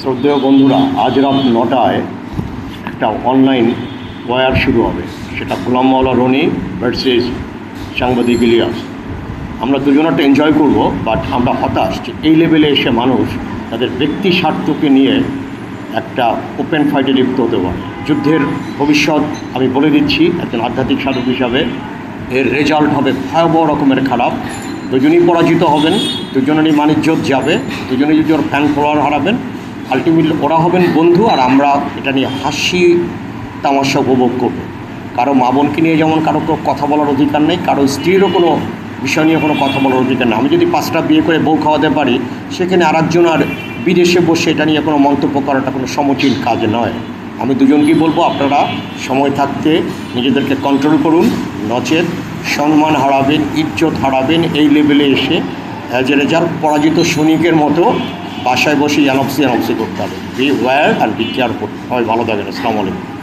শ্রদ্ধেয় বন্ধুরা, আজ রাত নটায় একটা অনলাইন ওয়ার শুরু হবে। সেটা গোলাম মাওলা রনি ভার্সেস সাংবাদিক ইলিয়াস। আমরা দুজন একটা এনজয় করব বাট আমরা হতাশ যে এই লেভেলে এসে মানুষ তাদের ব্যক্তি স্বার্থকে নিয়ে একটা ওপেন ফাইটে লিপ্ত হতে পারে। যুদ্ধের ভবিষ্যৎ আমি বলে দিচ্ছি, একজন আধ্যাত্মিক সাধক হিসাবে এর রেজাল্ট হবে ভয়াবহ রকমের খারাপ। দুজনেই পরাজিত হবেন, দুজনেরই মানিজ্যত যাবে, দুজনেই ওর ফ্যান ফলোয়ার হারাবেন আলটিমেটলি ওরা হবেন বন্ধু আর আমরা এটা নিয়ে হাসি, তামাশা উপভোগ করব। কারও মা বোনকে নিয়ে যেমন কারও কথা বলার অধিকার নেই, কারও স্ত্রীরও কোনো বিষয় নিয়ে কোনো কথা বলার অধিকার নেই। আমি যদি পাঁচটা বিয়ে করে বউ খাওয়াতে পারি, সেখানে আর আর বিদেশে বসে এটা নিয়ে কোনো মন্তব্য করাটা কোনো সমীচীন কাজ নয়। আমি দুজনকেই বলব, আপনারা সময় থাকতে নিজেদেরকে কন্ট্রোল করুন, নচেত সম্মান হারাবেন, ইজ্জত হারাবেন, এই লেভেলে এসে অ্যাজ এ রেজাল্ট পরাজিত সৈনিকের মতো বাসায় বসে জানবসি জানবসি করতে হবে। বি ওয়্যার আর বি কেয়ারফুল সবাই ভালো থাকেন। আসসালামু আলাইকুম।